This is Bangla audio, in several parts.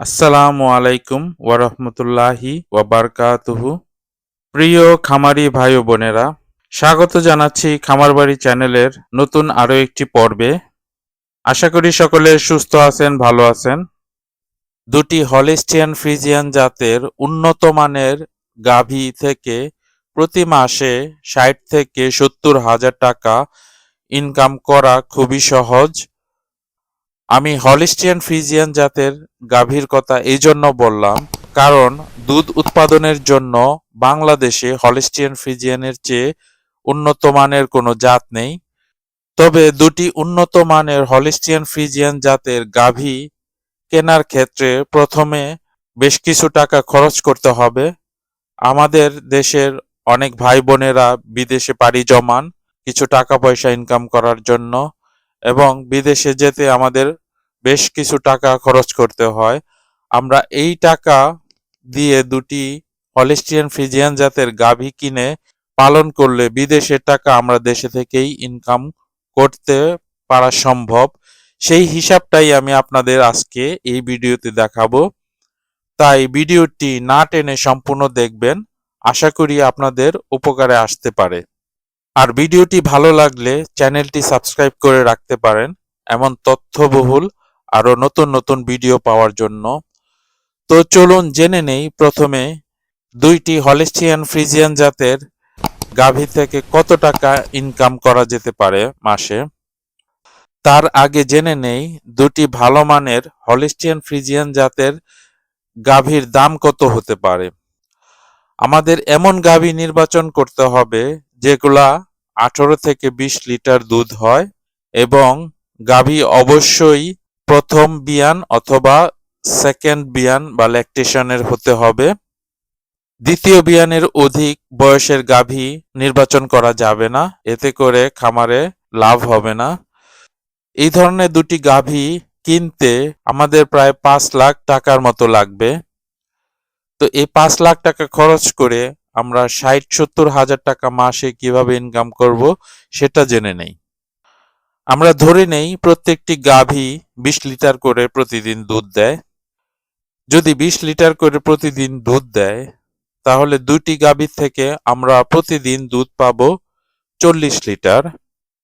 আসসালামু আলাইকুম ওয়ারহমতুল্লাহি ওয়াবারকাতুহু। প্রিয় খামারি ভাই বোনেরা, স্বাগত জানাচ্ছি খামারবাড়ি চ্যানেলের নতুন আরও একটি পর্বে। আশা করি সকলে সুস্থ আছেন, ভালো আছেন। দুটি হলিস্টিয়ান ফ্রিজিয়ান জাতের উন্নত মানের গাভী থেকে প্রতি মাসে ষাট থেকে সত্তর হাজার টাকা ইনকাম করা খুবই সহজ। আমি হলিস্টিয়ান ফ্রিজিয়ান জাতের গাভীর কথা এই জন্য বললাম, কারণ দুধ উৎপাদনের জন্য বাংলাদেশে হলিস্টিয়ান ফ্রিজিয়ানের চেয়ে উন্নত মানের কোনো জাত নেই। তবে দুটি উন্নত মানের হলিস্টিয়ান ফ্রিজিয়ান জাতের গাভী কেনার ক্ষেত্রে প্রথমে বেশ কিছু টাকা খরচ করতে হবে। আমাদের দেশের অনেক ভাই বোনেরা বিদেশে পাড়ি জমান কিছু টাকা পয়সা ইনকাম করার জন্য এবং বিদেশে যেতে আমাদের বেশ কিছু টাকা খরচ করতে হয়। আমরা এই টাকা দিয়ে দুটি হলিস্টিয়ান ফ্রিজিয়ান জাতের গাভী কিনে পালন করলে বিদেশের টাকা আমরা দেশে থেকেই ইনকাম করতে পারা সম্ভব। সেই হিসাবটাই আমি আপনাদের আজকে এই ভিডিওতে দেখাবো। তাই ভিডিওটি না টেনে সম্পূর্ণ দেখবেন। আশা করি আপনাদের উপকারে আসতে পারে। আর ভিডিওটি ভালো লাগলে চ্যানেলটি সাবস্ক্রাইব করে রাখতে পারেন। এমন তথ্যবহুল আরও নতুন নতুন ভিডিও পাওয়ার জন্য। তো চলুন জেনে নেই প্রথমে দুইটি হলিস্টিয়ান ফ্রিজিয়ান জাতের গাভী থেকে কত টাকা ইনকাম করা যেতে পারে মাসে। তার আগে জেনে নেই দুটি ভালো মানের হলিস্টিয়ান ফ্রিজিয়ান জাতের গাভীর দাম কত হতে পারে? আমাদের এমন গাভী নির্বাচন করতে হবে যেগুলা আঠারো থেকে বিশ লিটার দুধ হয় এবং গাভী অবশ্যই প্রথম বিয়ান অথবা সেকেন্ড বিয়ান বা ল্যাকটেশনের হতে হবে। দ্বিতীয় বিয়ানের অধিক বয়সের গাভী নির্বাচন করা যাবে না, এতে করে খামারে লাভ হবে না। এই ধরনের দুটি গাভী কিনতে আমাদের প্রায় পাঁচ লাখ টাকার মতো লাগবে। তো এই পাঁচ লাখ টাকা খরচ করে আমরা ষাট, সত্তর হাজার টাকা মাসে কীভাবে ইনকাম করব সেটা জেনে নেই। আমরা ধরে নেই প্রত্যেকটি গাভী বিশ লিটার করে প্রতিদিন দুধ দেয়। যদি বিশ লিটার করে প্রতিদিন দুধ দেয়, তাহলে দুইটি গাভীর থেকে আমরা প্রতিদিন দুধ পাবো চল্লিশ লিটার।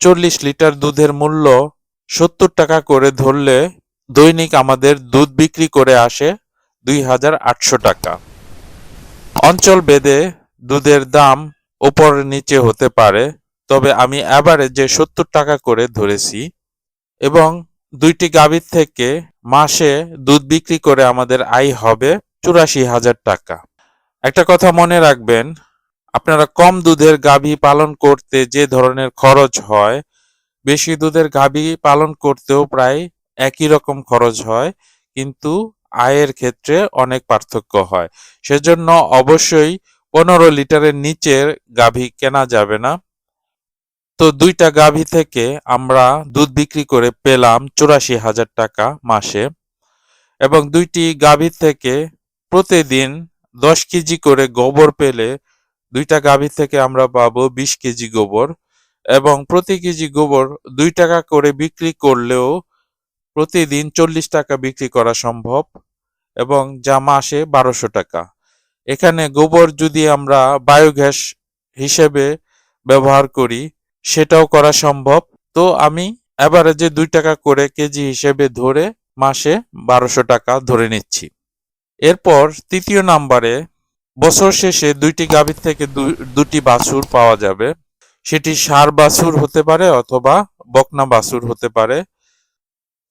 চল্লিশ লিটার দুধের মূল্য সত্তর টাকা করে ধরলে দৈনিক আমাদের দুধ বিক্রি করে আসে দুই হাজার আটশো টাকা। অঞ্চল ভেদে দুধের দাম ওপর নিচে হতে পারে, তবে আমি এবারে যে সত্তর টাকা করে ধরেছি এবং দুইটি গাভীর থেকে মাসে দুধ বিক্রি করে আমাদের আয় হবে চুরাশি হাজার টাকা। একটা কথা মনে রাখবেন, আপনারা কম দুধের গাভী পালন করতে যে ধরনের খরচ হয় বেশি দুধের গাভী পালন করতেও প্রায় একই রকম খরচ হয়, কিন্তু আয়ের ক্ষেত্রে অনেক পার্থক্য হয়। সেজন্য অবশ্যই পনেরো লিটারের নিচের গাভী কেনা যাবে না। তো দুইটা গাভী থেকে আমরা দুধ বিক্রি করে পেলাম চুরাশি হাজার টাকা মাসে এবং দুইটি গাভী থেকে প্রতিদিন দশ কেজি করে গোবর পেলে দুইটা গাভী থেকে আমরা পাবো বিশ কেজি গোবর। এবং প্রতি কেজি গোবর দুই টাকা করে বিক্রি করলেও প্রতিদিন চল্লিশ টাকা বিক্রি করা সম্ভব এবং যা মাসে বারোশো টাকা। এখানে গোবর যদি আমরা বায়োগ্যাস হিসেবে ব্যবহার করি, সেটাও করা সম্ভব। তো আমি অ্যাভারেজে দুই টাকা করে কেজি হিসেবে ধরে মাসে বারোশো টাকা ধরে নিচ্ছি। এরপর তৃতীয় নাম্বারে বছর শেষে দুইটি গাভীর থেকে দুটি বাছুর পাওয়া যাবে। সেটি সার বাছুর হতে পারে অথবা বকনা বাছুর হতে পারে।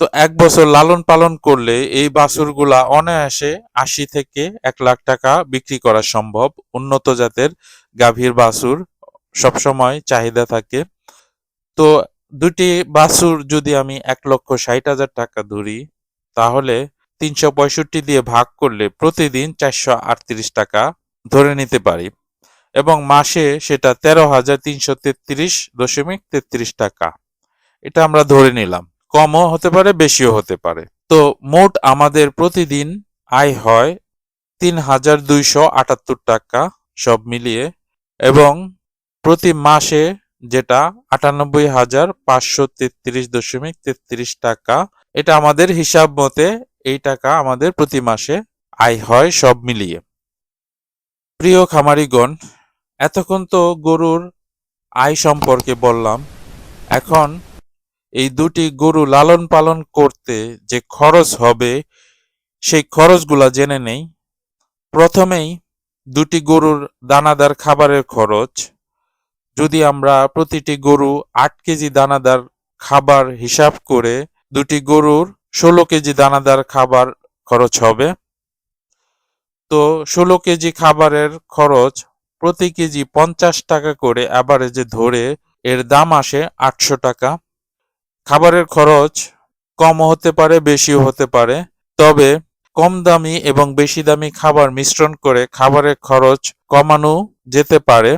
তো এক বছর লালন পালন করলে এই বাছুরগুলা অনায়াসে আশি থেকে এক লাখ টাকা বিক্রি করা সম্ভব। উন্নত জাতের গাভীর বাছুর সবসময় চাহিদা থাকে। তো দুটি বাছুর যদি আমি এক লক্ষ ষাট হাজার টাকা ধরি, তাহলে তিনশো পঁয়ষট্টি দিয়ে ভাগ করলে প্রতিদিন চারশো আটত্রিশ টাকা ধরে নিতে পারি। এবং মাসে সেটা তেরো হাজার তিনশো তেত্রিশ দশমিক তেত্রিশ টাকা। এটা আমরা ধরে নিলাম। কমও হতে পারে, বেশিও হতে পারে। তো মোট আমাদের প্রতিদিন আয় হয় তিন হাজার দুইশো আটাত্তর টাকা সব মিলিয়ে এবং প্রতি মাসে যেটা আটানব্বই হাজার পাঁচশো তেত্রিশ দশমিক তেত্রিশ টাকা, এটা আমাদের হিসাব মতে এই টাকা আমাদের প্রতি মাসে আয় হয় সব মিলিয়ে। প্রিয় খামারিগণ এতক্ষণ তো গরুর আয় সম্পর্কে বললাম। এখন এই দুটি গরু লালন পালন করতে যে খরচ হবে, সেই খরচগুলা জেনে নেই। প্রথমেই দুটি গরুর দানাদার খাবারের খরচ। যদি আমরা প্রতিটি গরু আট কেজি দানাদার খাবার হিসাব করে দুটি গরুর ষোলো কেজি দানাদার খাবার খরচ হবে। তো ষোলো কেজি খাবারের খরচ প্রতি কেজি পঞ্চাশ টাকা করে অ্যাভারেজে ধরে এর দাম আসে আটশো টাকা। খাবারের খরচ কম হতে পারে, বেশিও হতে পারে। তবে কম দামি এবং বেশি দামি খাবার মিশ্রণ করে খাবারের খরচ কমানো যেতে পারে।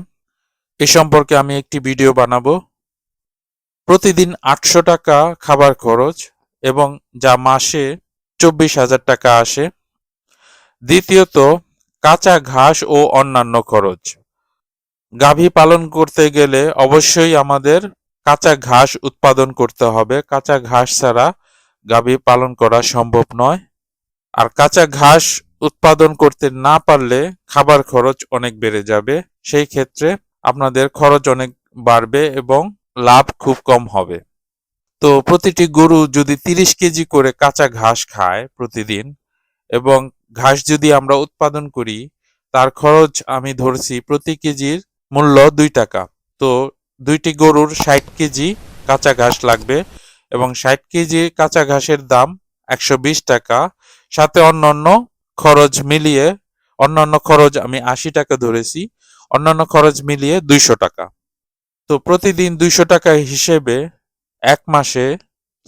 এ সম্পর্কে আমি একটি ভিডিও বানাবো। প্রতিদিন আটশো টাকা খাবার খরচ এবং যা মাসে চব্বিশ হাজার টাকা আসে। দ্বিতীয়ত কাঁচা ঘাস ও অন্যান্য খরচ। গাভী পালন করতে গেলে অবশ্যই আমাদের কাঁচা ঘাস উৎপাদন করতে হবে। কাঁচা ঘাস ছাড়া গাভী পালন করা সম্ভব নয়। আর কাঁচা ঘাস উৎপাদন করতে না পারলে খাবার খরচ অনেক বেড়ে যাবে। সেই ক্ষেত্রে আপনাদের খরচ অনেক বাড়বে এবং লাভ খুব কম হবে। তো প্রতিটি গরু যদি তিরিশ কেজি করে কাঁচা ঘাস খায় প্রতিদিন এবং ঘাস যদি আমরা উৎপাদন করি, তার খরচ আমি ধরছি প্রতি কেজির মূল্য দুই টাকা। তো দুইটি গরুর ষাট কেজি কাঁচা ঘাস লাগবে এবং ষাট কেজি কাঁচা ঘাসের দাম একশো বিশ টাকা। সাথে অন্যান্য খরচ মিলিয়ে, অন্যান্য খরচ আমি আশি টাকা ধরেছি, অন্যান্য খরচ মিলিয়ে দুইশো টাকা। তো প্রতিদিন দুইশো টাকা হিসেবে এক মাসে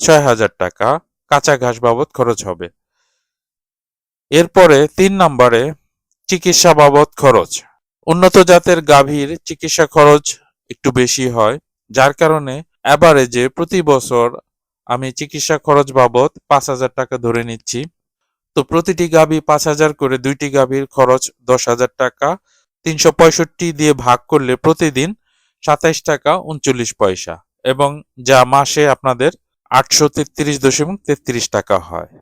ছয় হাজার টাকা কাঁচা ঘাস বাবদ খরচ হবে। এরপরে তিন নম্বরে চিকিৎসা বাবদ খরচ। উন্নত জাতের গাভীর চিকিৎসা খরচ একটু বেশি হয়, যার কারণে অ্যাভারেজে প্রতি বছর আমি চিকিৎসা খরচ বাবদ পাঁচ হাজার টাকা ধরে নিচ্ছি। তো প্রতিটি গাভী পাঁচ হাজার করে দুইটি গাভীর খরচ দশ হাজার টাকা। তিনশো পঁয়ষট্টি দিয়ে ভাগ করলে প্রতিদিন সাতাইশ টাকা উনচল্লিশ পয়সা এবং যা মাসে আপনাদের আটশো তেত্রিশ দশমিক তেত্রিশ টাকা হয়।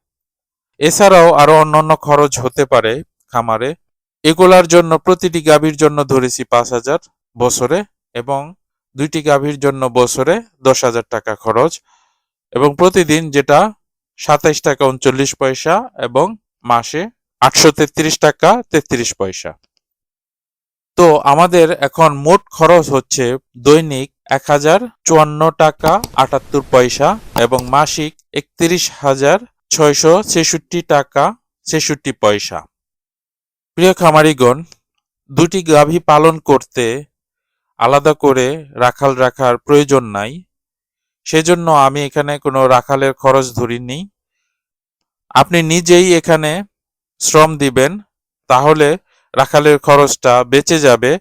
এছাড়াও আরও অন্যান্য খরচ হতে পারে খামারে। এগুলার জন্য প্রতিটি গাভীর জন্য ধরেছি পাঁচ হাজার বছরে এবং দুইটি গাভীর জন্য বছরে দশ হাজার টাকা খরচ এবং প্রতিদিন যেটা সাতাইশ টাকা উনচল্লিশ পয়সা এবং মাসে আটশো তেত্রিশ টাকা তেত্রিশ পয়সা। তো আমাদের এখন মোট খরচ হচ্ছে দৈনিক এক হাজার চুয়ান্ন টাকা আটাত্তর পয়সা এবং মাসিক একত্রিশ হাজার ছয়শো ছেষট্টি টাকা, ছেষট্টি পয়সা। প্রিয় খামারিগণ, দুটি গাভী পালন করতে আলাদা করে রাখাল রাখার প্রয়োজন নাই। সেজন্য আমি এখানে কোনো রাখালের খরচ ধরিনি। আপনি নিজেই এখানে শ্রম দিবেন, তাহলে রাখালের খরচটা বেঁচে যাবে।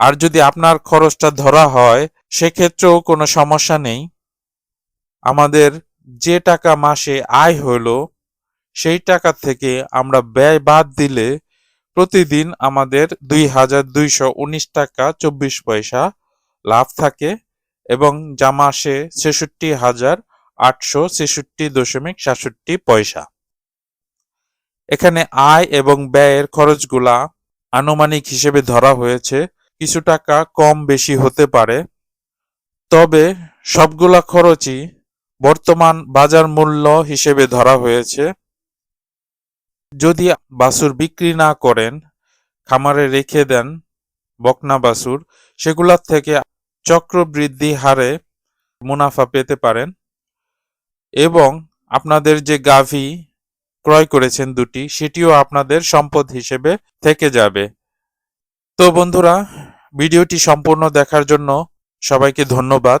আর যদি আপনার খরচটা ধরা হয়, সেক্ষেত্রেও কোনো সমস্যা নেই। আমাদের যে টাকা মাসে আয় হলো সেই টাকা থেকে আমরা ব্যয় বাদ দিলে প্রতিদিন আমাদের দুই হাজার দুইশো উনিশ টাকা চব্বিশ পয়সা লাভ থাকে এবং যা মাসে ছেষট্টি হাজার আটশো ছেষট্টি দশমিক সাতষট্টি পয়সা। এখানে আয় এবং ব্যয়ের খরচগুলা আনুমানিক হিসেবে ধরা হয়েছে, কিছু টাকা কম বেশি হতে পারে, তবে সবগুলা খরচই বর্তমান বাজার মূল্য হিসেবে ধরা হয়েছে। যদি বাছুর বিক্রি না করেন, খামারে রেখে দেন বকনা বাছুর, সেগুলোর থেকে চক্রবৃদ্ধি হারে মুনাফা পেতে পারেন এবং আপনাদের যে গাভী ক্রয় করেছেন দুটি, সেটিও আপনাদের সম্পদ হিসেবে থেকে যাবে। তো বন্ধুরা, ভিডিওটি সম্পূর্ণ দেখার জন্য সবাইকে ধন্যবাদ।